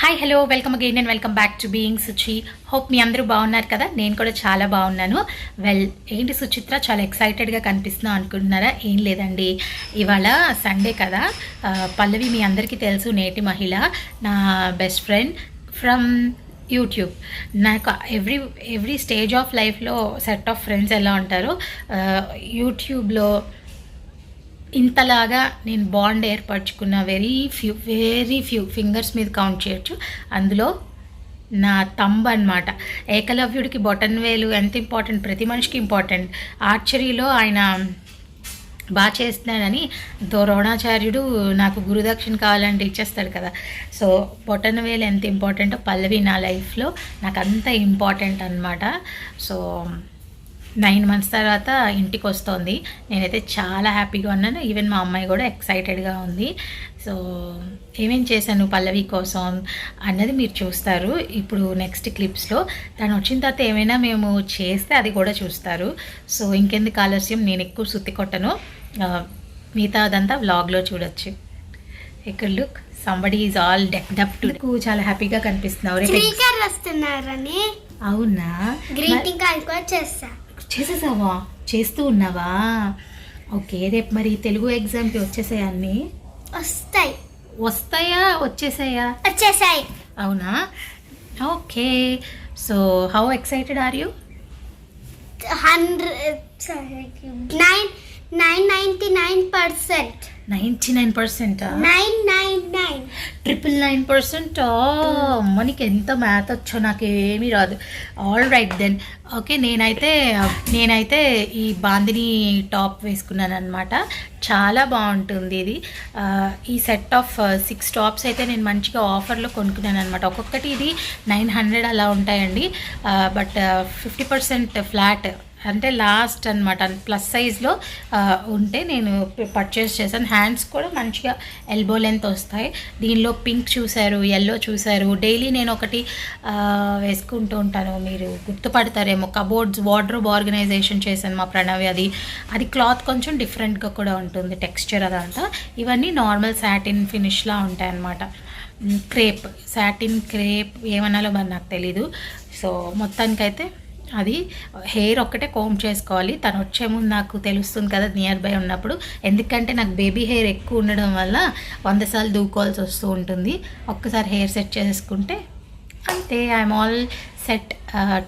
Hi hello welcome again and welcome back to being Suchi hope మీ అందరూ బాగున్నారు కదా? నేను కూడా చాలా బాగున్నాను. వెల్ ఏంటి సుచిత్ర? చాలా ఎక్సైటెడ్గా కనిపిస్తున్నాం అనుకుంటున్నారా? ఏం లేదండి. ఇవాళ సండే కదా. పల్లవి మీ అందరికీ తెలుసు నేటి మహిళ నా బెస్ట్ ఫ్రెండ్ ఫ్రమ్ యూట్యూబ్ నాకు ఎవ్రీ ఎవ్రీ స్టేజ్ ఆఫ్ లైఫ్లో సెట్ ఆఫ్ ఫ్రెండ్స్ ఎలా ఉంటారో యూట్యూబ్లో ఇంతలాగా నేను బాండ్ ఏర్పరచుకున్న very few very few fingers మీద కౌంట్ చేయొచ్చు. అందులో నా తంబ అనమాట ఏకలవ్యుడికి బొటన్ వేలు ఎంత ఇంపార్టెంట్ ప్రతి మనిషికి ఇంపార్టెంట్ ఆర్చరీలో ఆయన బాగా చేస్తున్నానని ద్రోణాచార్యుడు నాకు గురుదక్షిణ కావాలంటే ఇచ్చేస్తాడు కదా. సో బొటన్ వేలు ఎంత ఇంపార్టెంటో పల్లవి నా లైఫ్లో నాకు అంత ఇంపార్టెంట్ అనమాట సో నైన్ మంత్స్ తర్వాత ఇంటికి వస్తోంది నేనైతే చాలా హ్యాపీగా ఉన్నాను. ఈవెన్ మా అమ్మాయి కూడా ఎక్సైటెడ్గా ఉంది. సో ఏమేం చేశాను పల్లవి కోసం అన్నది మీరు చూస్తారు. ఇప్పుడు నెక్స్ట్ క్లిప్స్లో తను వచ్చిన తర్వాత ఏమైనా మేము చేస్తే అది కూడా చూస్తారు. సో ఇంకెందుకు ఆలస్యం? నేను ఎక్కువ సుత్తి కొట్టను. మిగతా అదంతా వ్లాగ్లో చూడొచ్చు. ఇక్కడ look somebody is all decked up too చాలా హ్యాపీగా కనిపిస్తున్నావు. అవునా? గ్రీటింగ్ కార్డ్ కూడా చేస్తా చేసేసావా? చేస్తూ ఉన్నావా? ఓకే రేపు మరి తెలుగు ఎగ్జామ్కి వచ్చేసాయి అన్నీ? వస్తాయి. వస్తాయా? వచ్చేసాయా? వచ్చేసాయి. అవునా? Okay. So how excited are you hundred nine nine ninety nine percent. Ninety nine పర్సెంటా? Nine nine nine. Triple nine percent? మనకి ఎంత మ్యాథ్ వచ్చో నాకు ఏమీ రాదు. ఆల్ రైట్ దెన్ ఓకే నేనైతే నేనైతే ఈ బాందిని టాప్ వేసుకున్నాను అనమాట చాలా బాగుంటుంది ఇది. ఈ సెట్ ఆఫ్ సిక్స్ టాప్స్ అయితే నేను మంచిగా ఆఫర్లో కొనుక్కున్నాను అనమాట ఒక్కొక్కటి ఇది నైన్ హండ్రెడ్ అలా ఉంటాయండి. But fifty percent flat. అంటే లాస్ట్ అనమాట ప్లస్ సైజ్లో ఉంటే నేను పర్చేస్ చేశాను. హ్యాండ్స్ కూడా మంచిగా ఎల్బో లెంత్ వస్తాయి. దీనిలో పింక్ చూశారు ఎల్లో చూశారు. డైలీ నేను ఒకటి వేసుకుంటూ ఉంటాను. మీరు గుర్తుపడతారేమో. కబోర్డ్స్ వార్డ్రోబ్ ఆర్గనైజేషన్ చేశాను మా ప్రణవి అది. అది క్లాత్ కొంచెం డిఫరెంట్గా కూడా ఉంటుంది. టెక్స్చర్ అదంతా. ఇవన్నీ నార్మల్ సాటిన్ ఫినిష్లా ఉంటాయి అన్నమాట. క్రేప్ సాటిన్ క్రేప్ ఏమనాలో మరి నాకు తెలీదు. సో మొత్తానికైతే అది హెయిర్ ఒక్కటే కోమ్ చేసుకోవాలి. తను వచ్చే ముందు నాకు తెలుస్తుంది కదా నియర్ బై ఉన్నప్పుడు. ఎందుకంటే నాకు బేబీ హెయిర్ ఎక్కువ ఉండడం వల్ల వంద సార్లు దూకోవాల్సి వస్తూ ఉంటుంది. ఒక్కసారి హెయిర్ సెట్ చేసుకుంటే అంతే. I'm all set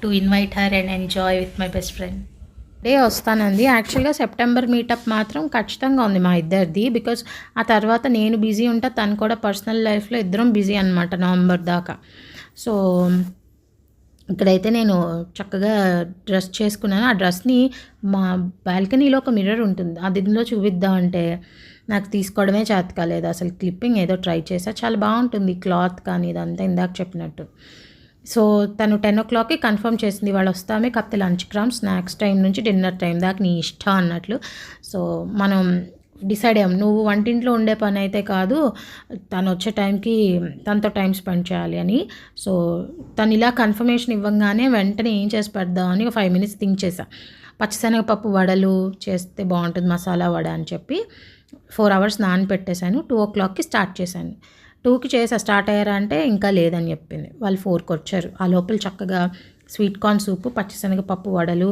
to invite her and enjoy with my best friend day వస్తానంది. యాక్చువల్గా సెప్టెంబర్ మీటప్ మాత్రం ఖచ్చితంగా ఉంది మా ఇద్దరిది. బికాజ్ ఆ తర్వాత నేను బిజీ ఉంటా తను కూడా పర్సనల్ లైఫ్లో ఇద్దరం బిజీ అనమాట నవంబర్ దాకా. సో ఇక్కడైతే నేను చక్కగా డ్రెస్ చేసుకున్నాను. ఆ డ్రెస్ని మా బాల్కనీలో ఒక మిర్రర్ ఉంటుంది. అది ఇందులో చూపిద్దామంటే నాకు తీసుకోవడమే చేత కాలేదు. అసలు క్లిప్పింగ్ ఏదో ట్రై చేసా. చాలా బాగుంటుంది క్లాత్ కానీ ఇదంతా ఇందాక చెప్పినట్టు. సో తను టెన్ ఓ క్లాక్కి కన్ఫర్మ్ చేసింది వాళ్ళు వస్తామే. కాకపోతే లంచ్ క్రామ్ స్నాక్స్ టైం నుంచి డిన్నర్ టైం దాకా నీ ఇష్టం అన్నట్లు. సో మనం డిసైడ్ అయ్యాం. నువ్వు వంటింట్లో ఉండే పని అయితే కాదు తను వచ్చే టైంకి తనతో టైం స్పెండ్ చేయాలి అని. సో తను ఇలా కన్ఫర్మేషన్ ఇవ్వగానే వెంటనే ఏం చేసి పెడదామని ఒక ఫైవ్ మినిట్స్ థింక్ చేశా. పచ్చిశనగపప్పు వడలు చేస్తే బాగుంటుంది మసాలా వడ అని చెప్పి ఫోర్ అవర్స్ నానపెట్టేశాను. టూ ఓ క్లాక్కి స్టార్ట్ చేశాను. టూకి చేసా. స్టార్ట్ అయ్యారా అంటే ఇంకా లేదని చెప్పింది. వాళ్ళు ఫోర్కి వచ్చారు ఆ లోపల చక్కగా స్వీట్ కార్న్ సూపు పచ్చిశనగపప్పు వడలు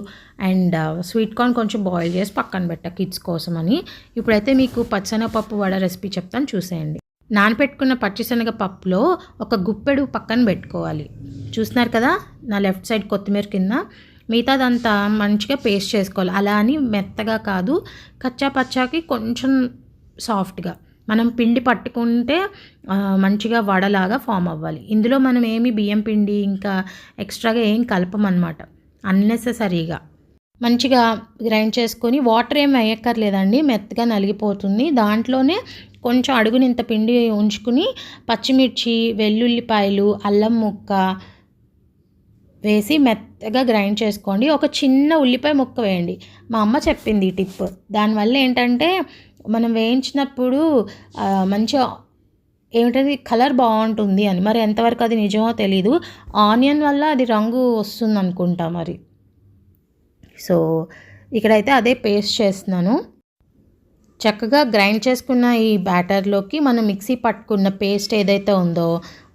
అండ్ uh, స్వీట్ కార్న్ కొంచెం బాయిల్ చేసి పక్కన పెట్టా కిడ్స్ కోసం అని ఇప్పుడైతే మీకు పచ్చిశనగపప్పు వడ రెసిపీ చెప్తాను చూసేయండి. నానపెట్టుకున్న పచ్చిశనగ పప్పులో ఒక గుప్పెడు పక్కన పెట్టుకోవాలి. చూస్తున్నారు కదా నా లెఫ్ట్ సైడ్ కొత్తిమీర కింద. మిగతాదంతా మంచిగా పేస్ట్ చేసుకోవాలి. అలా అని మెత్తగా కాదు కచ్చా పచ్చాకి కొంచెం సాఫ్ట్గా మనం పిండి పట్టుకుంటే మంచిగా వడలాగా ఫామ్ అవ్వాలి. ఇందులో మనం ఏమి బియ్యం పిండి ఇంకా ఎక్స్ట్రాగా ఏం కలపమన్నమాట. అన్నెసెసరీగా. మంచిగా గ్రైండ్ చేసుకొని వాటర్ ఏం వేయక్కర్లేదండి. మెత్తగా నలిగిపోతుంది. దాంట్లోనే కొంచెం అడుగునింత పిండి ఉంచుకుని పచ్చిమిర్చి వెల్లుల్లిపాయలు అల్లం ముక్క వేసి మెత్తగా గ్రైండ్ చేసుకోండి. ఒక చిన్న ఉల్లిపాయ ముక్క వేయండి. మా అమ్మ చెప్పింది ఈ టిప్. దానివల్ల ఏంటంటే మనం వేయించినప్పుడు మంచిగా ఏమిటది? కలర్ బాగుంటుంది అని. మరి ఎంతవరకు అది నిజమో తెలీదు. ఆనియన్ వల్ల అది రంగు వస్తుంది అనుకుంటా మరి. సో ఇక్కడైతే అదే పేస్ట్ చేస్తున్నాను. చక్కగా గ్రైండ్ చేసుకున్న ఈ బ్యాటర్లోకి మనం మిక్సీ పట్టుకున్న పేస్ట్ ఏదైతే ఉందో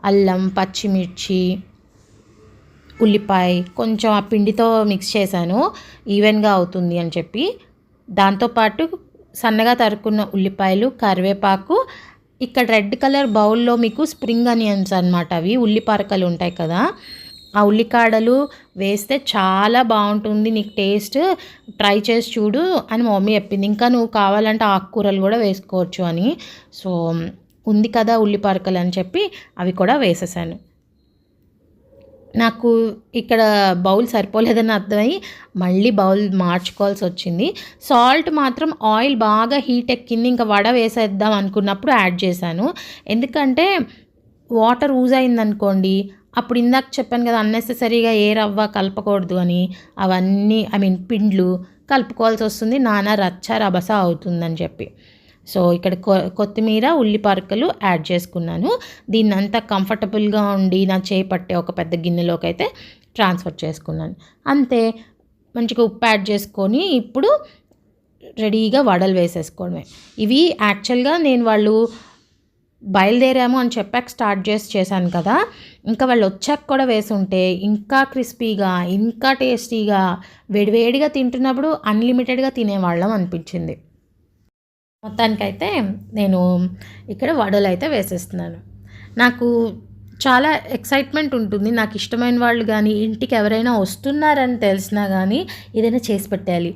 అల్లం పచ్చిమిర్చి ఉల్లిపాయ కొంచెం ఆ పిండితో మిక్స్ చేశాను. ఈవెన్గా అవుతుంది అని చెప్పి. దాంతోపాటు సన్నగా తరుక్కున్న ఉల్లిపాయలు కరివేపాకు. ఇక్కడ రెడ్ కలర్ బౌల్లో మీకు స్ప్రింగ్ అనియన్స్ అనమాట అవి. ఉల్లిపారకలు ఉంటాయి కదా. ఆ ఉల్లికాడలు వేస్తే చాలా బాగుంటుంది. నీకు టేస్ట్ ట్రై చేసి చూడు అని మా మమ్మీ చెప్పింది. ఇంకా నువ్వు కావాలంటే ఆకుకూరలు కూడా వేసుకోవచ్చు అని. సో ఉంది కదా ఉల్లిపారకలు అని చెప్పి అవి కూడా వేసేసాను. నాకు ఇక్కడ బౌల్ సరిపోలేదని అర్థమై మళ్ళీ బౌల్ మార్చుకోవాల్సి వచ్చింది. సాల్ట్ మాత్రం ఆయిల్ బాగా హీట్ ఎక్కింది ఇంకా వడ వేసేద్దాం అనుకున్నప్పుడు యాడ్ చేశాను. ఎందుకంటే వాటర్ యూజ్ అయిందనుకోండి అప్పుడు ఇందాక చెప్పాను కదా అన్నెసెసరీగా ఏ రవ్వ కలపకూడదు అని అవన్నీ ఐ మీన్ పిండ్లు కలుపుకోవాల్సి వస్తుంది నానా రచ్చ రభస అవుతుందని చెప్పి. సో ఇక్కడ కొ కొత్తిమీర ఉల్లిపారకలు యాడ్ చేసుకున్నాను. దీన్ని అంతా కంఫర్టబుల్గా ఉండి నా చేయి పట్టే ఒక పెద్ద గిన్నెలోకి అయితే ట్రాన్స్ఫర్ చేసుకున్నాను. అంతే మంచిగా ఉప్పు యాడ్ చేసుకొని ఇప్పుడు రెడీగా వడలు వేసేసుకోవడమే. ఇవి యాక్చువల్గా నేను వాళ్ళు బయలుదేరాము అని చెప్పాక స్టార్ట్ చేసి చేశాను కదా. ఇంకా వాళ్ళు వచ్చాక కూడా వేసి ఉంటే ఇంకా క్రిస్పీగా ఇంకా టేస్టీగా వేడివేడిగా తింటున్నప్పుడు అన్లిమిటెడ్గా తినేవాళ్ళం అనిపించింది. మొత్తానికైతే నేను ఇక్కడ వడలు అయితే వేసేస్తున్నాను. నాకు చాలా ఎక్సైట్మెంట్ ఉంటుంది. నాకు ఇష్టమైన వాళ్ళు కానీ ఇంటికి ఎవరైనా వస్తున్నారని తెలిసినా కానీ ఏదైనా చేసి పెట్టాలి.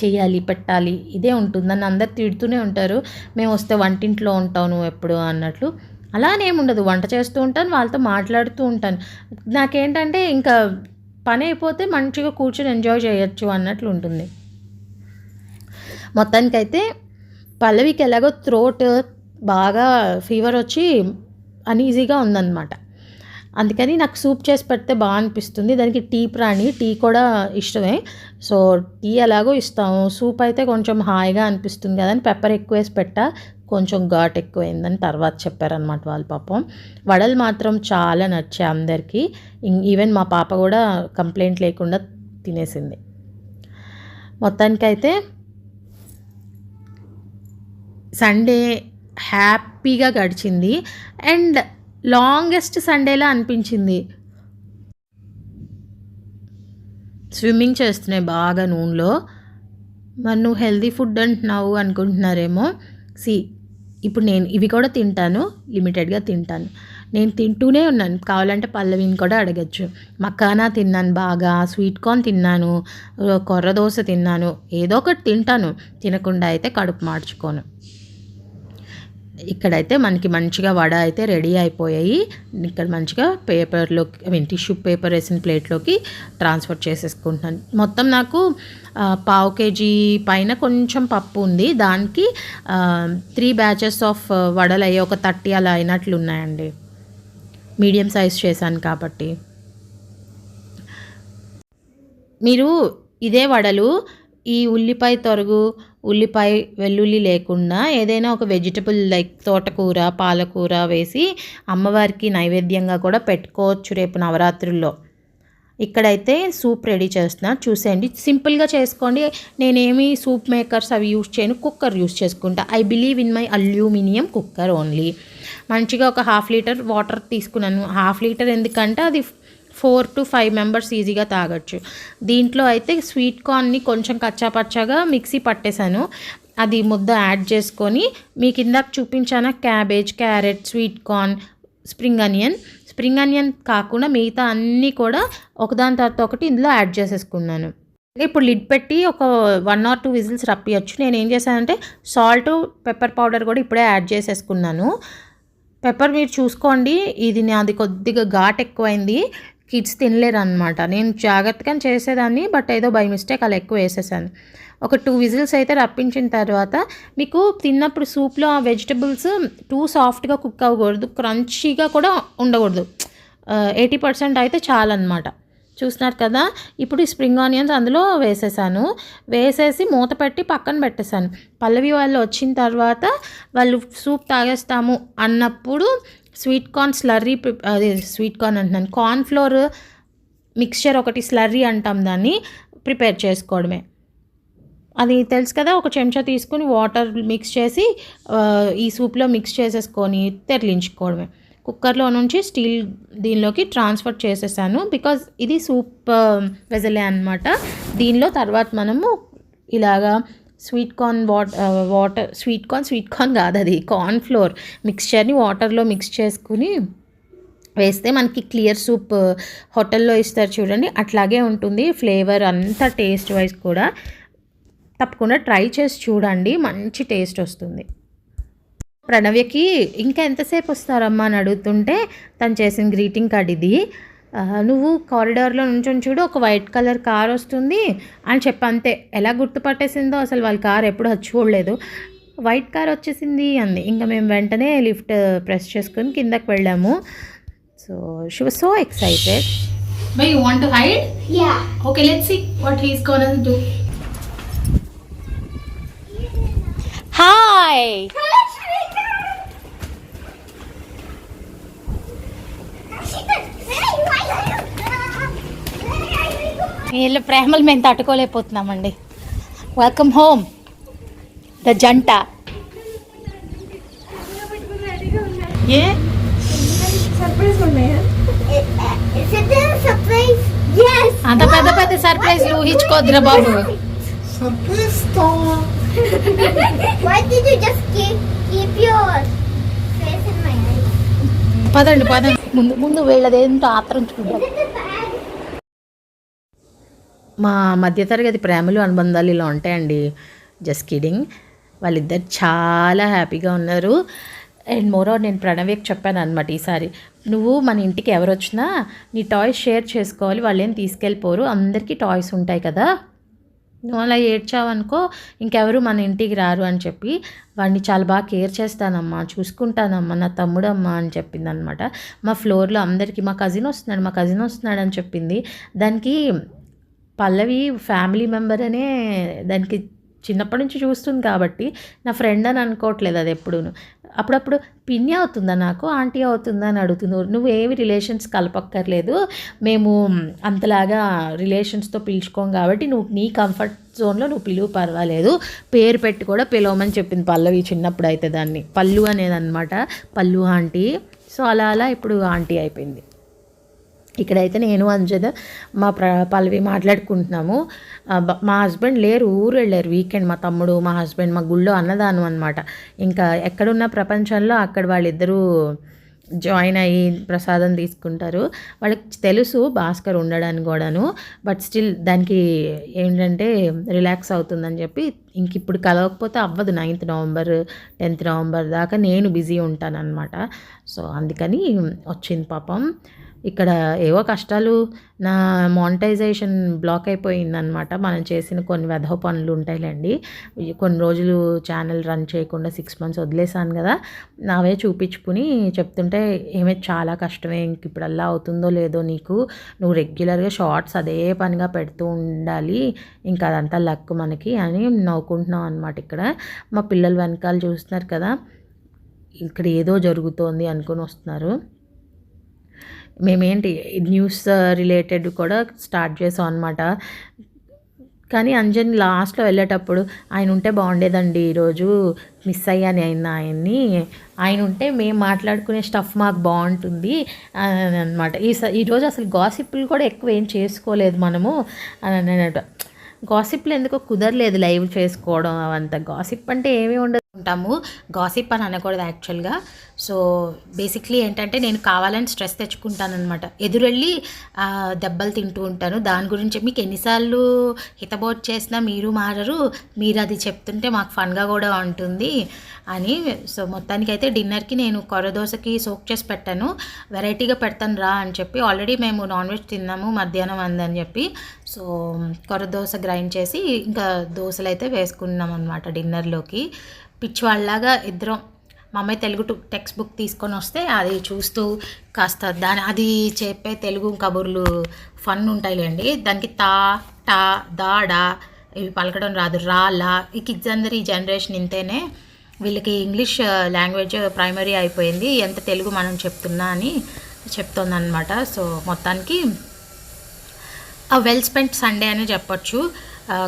చేయాలి పెట్టాలి. ఇదే ఉంటుంది. నన్ను అందరు తిడుతూనే ఉంటారు. మేము వస్తే వంటింట్లో ఉంటావు నువ్వు ఎప్పుడు అన్నట్లు. అలానేముండదు వంట చేస్తూ ఉంటాను. వాళ్ళతో మాట్లాడుతూ ఉంటాను. నాకేంటంటే ఇంకా పని అయిపోతే మంచిగా కూర్చొని ఎంజాయ్ చేయొచ్చు అన్నట్లు ఉంటుంది. మొత్తానికైతే పల్లవికి ఎలాగో థ్రోట్ బాగా ఫీవర్ వచ్చి అన్ఈజీగా ఉందన్నమాట. అందుకని నాకు సూప్ చేసి పెడితే బాగా అనిపిస్తుంది. దానికి టీ ప్రాణి టీ కూడా ఇష్టమే. సో టీ ఎలాగో ఇస్తాము. సూప్ అయితే కొంచెం హాయిగా అనిపిస్తుంది కదా అని పెప్పర్ ఎక్కువ వేసి పెట్టా. కొంచెం ఘాట్ ఎక్కువైందని తర్వాత చెప్పారనమాట వాళ్ళ పాపం. వడలు మాత్రం చాలా నచ్చాయి అందరికీ. ఇం- ఈవెన్ మా పాప కూడా కంప్లైంట్ లేకుండా తినేసింది. మొత్తానికైతే సండే హ్యాపీగా గడిచింది. అండ్ లాంగెస్ట్ సండేలా అనిపించింది. స్విమ్మింగ్ చేస్తున్నాయి బాగా నూనెలో. మరి నువ్వు హెల్తీ ఫుడ్ అంటున్నావు అనుకుంటున్నారేమో. సి ఇప్పుడు నేను ఇవి కూడా తింటాను. లిమిటెడ్గా తింటాను. నేను తింటూనే ఉన్నాను. కావాలంటే పల్లవిని కూడా అడగచ్చు. మక్కానా తిన్నాను బాగా స్వీట్ కార్న్ తిన్నాను కొర్ర దోశ తిన్నాను ఏదో ఒకటి తింటాను. తినకుండా అయితే కడుపు మార్చుకోను. ఇక్కడైతే మనకి మంచిగా వడ అయితే రెడీ అయిపోయాయి. ఇక్కడ మంచిగా పేపర్లోకి ఐ మీన్ టిష్యూ పేపర్ వేసిన ప్లేట్లోకి ట్రాన్స్ఫర్ చేసేసుకుంటున్నాను. మొత్తం నాకు పావు కేజీ పైన కొంచెం పప్పు ఉంది. దానికి త్రీ బ్యాచెస్ ఆఫ్ వడలు అయ్యి ఒక థర్టీ అలా అయినట్లు ఉన్నాయండి. మీడియం సైజ్ చేశాను కాబట్టి. మీరు ఇదే వడలు ఈ ఉల్లిపాయ తొరుగు ఉల్లిపాయ వెల్లుల్లి లేకుండా ఏదైనా ఒక వెజిటబుల్ లైక్ తోటకూర పాలకూర వేసి అమ్మవారికి నైవేద్యంగా కూడా పెట్టుకోవచ్చు రేపు నవరాత్రుల్లో. ఇక్కడైతే సూప్ రెడీ చేస్తున్నాను చూసేయండి. సింపుల్గా చేసుకోండి. నేనేమి సూప్ మేకర్స్ అవి యూస్ చేయను. కుక్కర్ యూస్ చేసుకుంటా. I believe in my aluminium cooker only. మంచిగా ఒక హాఫ్ లీటర్ వాటర్ తీసుకున్నాను. హాఫ్ లీటర్ ఎందుకంటే అది ఫోర్ టు ఫైవ్ మెంబర్స్ ఈజీగా తాగొచ్చు. దీంట్లో అయితే స్వీట్ కార్న్ని కొంచెం కచ్చాపచ్చాగా మిక్సీ పట్టేశాను. అది ముద్ద యాడ్ చేసుకొని మీకు ఇందాక చూపించాను? Cabbage carrot sweet corn spring onion spring onion కాకుండా మిగతా అన్నీ కూడా ఒకదాని తర్వాత ఒకటి ఇందులో యాడ్ చేసేసుకున్నాను. ఇప్పుడు లిడ్ పెట్టి ఒక వన్ ఆర్ టూ విజిల్స్ రప్పియచ్చు నేను ఏం చేశానంటే సాల్ట్ పెప్పర్ పౌడర్ కూడా ఇప్పుడే యాడ్ చేసేసుకున్నాను. పెప్పర్ మీరు చూసుకోండి. ఇది నాది కొద్దిగా ఘాట్ ఎక్కువైంది. కిడ్స్ తినలేరు అనమాట నేను జాగ్రత్తగా చేసేదాన్ని బట్ ఏదో బై మిస్టేక్ అలా ఎక్కువ వేసేసాను. ఒక టూ విజిల్స్ అయితే రప్పించిన తర్వాత మీకు తిన్నప్పుడు సూప్లో ఆ వెజిటబుల్స్ టూ సాఫ్ట్గా కుక్ అవ్వకూడదు క్రంచీగా కూడా ఉండకూడదు. ఎయిటీ పర్సెంట్ అయితే చాలన్నమాట. చూస్తున్నారు కదా ఇప్పుడు ఈ స్ప్రింగ్ ఆనియన్స్ అందులో వేసేసాను. వేసేసి మూత పెట్టి పక్కన పెట్టేశాను. పల్లవి వాళ్ళు వచ్చిన తర్వాత వాళ్ళు సూప్ తాగేస్తాము అన్నప్పుడు స్వీట్ కార్న్ స్లర్రీ ప్రిప్ అదే స్వీట్ కార్న్ అంటున్నాను కార్న్ ఫ్లోర్ మిక్స్చర్ ఒకటి స్లర్రీ అంటాం దాన్ని ప్రిపేర్ చేసుకోవడమే. అది తెలుసు కదా ఒక చెంచా తీసుకొని వాటర్ మిక్స్ చేసి ఈ సూప్లో మిక్స్ చేసేసుకొని తెరలించుకోవడమే. కుక్కర్లో నుంచి స్టీల్ దీనిలోకి ట్రాన్స్ఫర్ చేసేసాను. బికాజ్ ఇది సూప్ వెజలే అనమాట దీనిలో తర్వాత మనము ఇలాగా sweet corn what water sweet corn sweet corn కాదు అది కార్న్ ఫ్లోర్ మిక్స్చర్ని వాటర్లో మిక్స్ చేసుకుని వేస్తే మనకి క్లియర్ సూప్ హోటల్లో ఇస్తారు చూడండి. అట్లాగే ఉంటుంది ఫ్లేవర్ అంతా టేస్ట్ వైజ్ కూడా. తప్పకుండా ట్రై చేసి చూడండి మంచి టేస్ట్ వస్తుంది. ప్రణవ్యకి ఇంకా ఎంతసేపు వస్తారమ్మా అని అడుగుతుంటే తను చేసిన గ్రీటింగ్ కార్డ్ ఇది. నువ్వు కారిడార్లో నుంచొని చూడు ఒక వైట్ కలర్ కార్ వస్తుంది అని చెప్పి అంతే. ఎలా గుర్తుపట్టేసిందో అసలు వాళ్ళ కార్ ఎప్పుడు వచ్చి చూడలేదు. వైట్ కార్ వచ్చేసింది అంది. ఇంకా మేము వెంటనే లిఫ్ట్ ప్రెస్ చేసుకొని కిందకి వెళ్ళాము. So she was so excited by you want to hide Yeah. Okay let's see what he's gonna do hi వీళ్ళ ప్రేమలు మేము తట్టుకోలేకపోతున్నామండి. వెల్కమ్ హోమ్ ద జంట ఏ. అంత పెద్ద పెద్ద సర్ప్రైజ్లు ఊహించుకోద్దురా బాబు. Why did you just keep keep your face in my eyes? పదండి పదండి. ముందు ముందు వీళ్ళదేంటో ఆత్రం చూద్దాం. మా మధ్యతరగతి ప్రేమలు అనుబంధాలు ఇలా ఉంటాయండి. జస్ట్ కిడింగ్ వాళ్ళిద్దరు చాలా హ్యాపీగా ఉన్నారు. అండ్ మోరో నేను ప్రణవ్యకి చెప్పాను అనమాట ఈసారి. నువ్వు మన ఇంటికి ఎవరు వచ్చినా నీ టాయ్స్ షేర్ చేసుకోవాలి వాళ్ళు ఏం తీసుకెళ్ళిపోరు. అందరికీ టాయ్స్ ఉంటాయి కదా. నువ్వు అలా ఏడ్చావనుకో ఇంకెవరు మన ఇంటికి రారు అని చెప్పి వాడిని చాలా బాగా కేర్ చేస్తానమ్మా చూసుకుంటానమ్మా నా తమ్ముడమ్మా అని చెప్పింది అనమాట మా ఫ్లోర్లో అందరికీ మా కజిన్ వస్తున్నాడు మా కజిన్ వస్తున్నాడు అని చెప్పింది. దానికి పల్లవి ఫ్యామిలీ మెంబర్ అనే దానికి చిన్నప్పటి నుంచి చూస్తుంది కాబట్టి నా ఫ్రెండ్ అని అనుకోవట్లేదు అది ఎప్పుడూను. అప్పుడప్పుడు పిన్ని అవుతుందా నాకు? ఆంటీ అవుతుందా అని అడుగుతుంది. నువ్వు ఏమి రిలేషన్స్ కలపక్కర్లేదు. మేము అంతలాగా రిలేషన్స్తో పిలుచుకోం కాబట్టి నువ్వు నీ కంఫర్ట్ జోన్లో నువ్వు పిలువు పర్వాలేదు. పేరు పెట్టి కూడా పిలవమని చెప్పింది పల్లవి చిన్నప్పుడు అయితే దాన్ని. పల్లు అనేది అనమాట పల్లు ఆంటీ. సో అలా అలా ఇప్పుడు ఆంటీ అయిపోయింది. ఇక్కడైతే నేను అంజద మా ప్ర పల్లవి మాట్లాడుకుంటున్నాము. మా హస్బెండ్ లేరు ఊరు వెళ్ళారు వీకెండ్ మా తమ్ముడు మా హస్బెండ్ మా గుళ్ళో అన్నదానం అనమాట ఇంకా ఎక్కడున్న ప్రపంచంలో అక్కడ వాళ్ళిద్దరూ జాయిన్ అయ్యి ప్రసాదం తీసుకుంటారు. వాళ్ళకి తెలుసు భాస్కర్ ఉండడానికి కూడాను బట్ స్టిల్ దానికి ఏంటంటే రిలాక్స్ అవుతుందని చెప్పి ఇంక ఇప్పుడు కలవకపోతే అవ్వదు నైన్త్ నవంబర్ టెన్త్ నవంబర్ దాకా నేను బిజీ ఉంటాను అనమాట సో అందుకని వచ్చింది పాపం. ఇక్కడ ఏవో కష్టాలు నా మానిటైజేషన్ బ్లాక్ అయిపోయిందనమాట మనం చేసిన కొన్ని వెధవ పనులు ఉంటాయిలేండి. కొన్ని రోజులు ఛానల్ రన్ చేయకుండా సిక్స్ మంత్స్ వదిలేసాను కదా. నావే చూపించుకుని చెప్తుంటే ఏమే చాలా కష్టమే ఇంక ఇప్పుడల్లా అవుతుందో లేదో నీకు నువ్వు రెగ్యులర్గా షార్ట్స్ అదే పనిగా పెడుతూ ఉండాలి. ఇంకా అదంతా లక్ మనకి అని నవ్వుకుంటున్నాం అనమాట ఇక్కడ. మా పిల్లలు వెనకాల చూస్తున్నారు కదా. ఇక్కడ ఏదో జరుగుతోంది అనుకుని వస్తున్నారు. మేమేంటి న్యూస్ రిలేటెడ్ కూడా స్టార్ట్ చేసాం అనమాట కానీ అంజన్ లాస్ట్లో వెళ్ళేటప్పుడు ఆయన ఉంటే బాగుండేదండి. ఈరోజు మిస్ అయ్యాను ఆయన ఆయన్ని. ఆయన ఉంటే మేము మాట్లాడుకునే స్టఫ్ మాకు బాగుంటుంది అని అనమాట ఈ స- ఈరోజు అసలు గాసిప్లు కూడా ఎక్కువ ఏం చేసుకోలేదు మనము అని అన్నట్టు గాసిప్లు ఎందుకో కుదరలేదు లైవ్ చేసుకోవడం అవంతా గాసిప్ అంటే ఏమీ ఉండదు. ఉంటాము గాసిప్ అని అనకూడదు యాక్చువల్గా. సో బేసిక్లీ ఏంటంటే నేను కావాలని స్ట్రెస్ తెచ్చుకుంటానమాట ఎదురెళ్ళి దెబ్బలు తింటూ ఉంటాను. దాని గురించి మీకు ఎన్నిసార్లు హితబోట్ చేసినా మీరు మారరు. మీరు అది చెప్తుంటే మాకు ఫన్గా కూడా ఉంటుంది అని. సో మొత్తానికి అయితే డిన్నర్కి నేను కొరదోసకి సోక్ చేసి పెట్టాను. వెరైటీగా పెడతాను రా అని చెప్పి. ఆల్రెడీ మేము నాన్ వెజ్ తిన్నాము మధ్యాహ్నం అందని చెప్పి. సో కొరదోస గ్రైండ్ చేసి ఇంకా దోశలు అయితే వేసుకున్నాం అనమాట డిన్నర్లోకి. పిచ్చివాళ్ళలాగా ఇద్దరం. మా అమ్మాయి తెలుగు టు- టెక్స్ట్ బుక్ తీసుకొని వస్తే అది చూస్తూ కాస్త దాని అది చెప్పే తెలుగు కబుర్లు ఫన్ ఉంటాయిలేండి. దానికి తా టా దాడా ఇవి పలకడం రాదు. రా లా. ఈ కిడ్స్ అందరు ఈ జనరేషన్ ఇంతేనే. వీళ్ళకి ఇంగ్లీష్ లాంగ్వేజ్ ప్రైమరీ అయిపోయింది. ఎంత తెలుగు మనం చెప్తున్నా అని చెప్తోందనమాట సో మొత్తానికి ఆ వెల్ స్పెంట్ సండే అని చెప్పొచ్చు.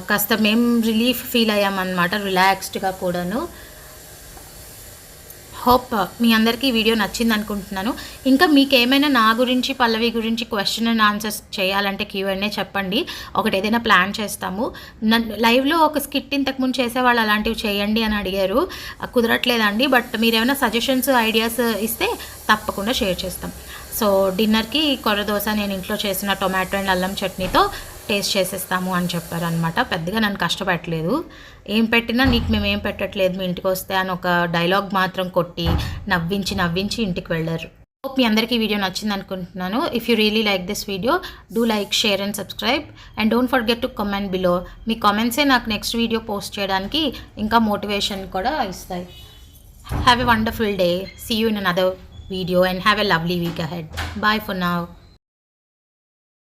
కాస్త మేము రిలీఫ్ ఫీల్ అయ్యామన్నమాట రిలాక్స్డ్గా కూడాను. హోప్ మీ అందరికీ ఈ వీడియో నచ్చింది అనుకుంటున్నాను. ఇంకా మీకు ఏమైనా నా గురించి పల్లవి గురించి క్వశ్చన్ అండ్ ఆన్సర్స్ చేయాలంటే క్యూఎన్ఏ చెప్పండి. ఒకటి ఏదైనా ప్లాన్ చేస్తాము. లైవ్లో ఒక స్కిట్ ఇంతకుముందు చేసేవాళ్ళు అలాంటివి చేయండి అని అడిగారు. కుదరట్లేదండి బట్ మీరు ఏమైనా సజెషన్స్ ఐడియాస్ ఇస్తే తప్పకుండా షేర్ చేస్తాం. సో డిన్నర్కి కొర్ర దోశ నేను ఇంట్లో చేసిన టొమాటో అండ్ అల్లం చట్నీతో టేస్ట్ చేసేస్తాము అని చెప్పారనమాట. పెద్దగా నన్ను కష్టపెట్టలేదు. ఏం పెట్టినా నీకు మేము ఏం పెట్టట్లేదు మీ ఇంటికి వస్తే అని ఒక డైలాగ్ మాత్రం కొట్టి నవ్వించి నవ్వించి ఇంటికి వెళ్ళారు. హోప్ మీ అందరికీ వీడియో నచ్చింది అనుకుంటున్నాను. If you really like this video do like share and subscribe and don't forget to comment below మీ కామెంట్సే నాకు నెక్స్ట్ వీడియో పోస్ట్ చేయడానికి ఇంకా మోటివేషన్ కూడా ఇస్తాయి. Have a wonderful day see you in other video and have a lovely week ahead bye for now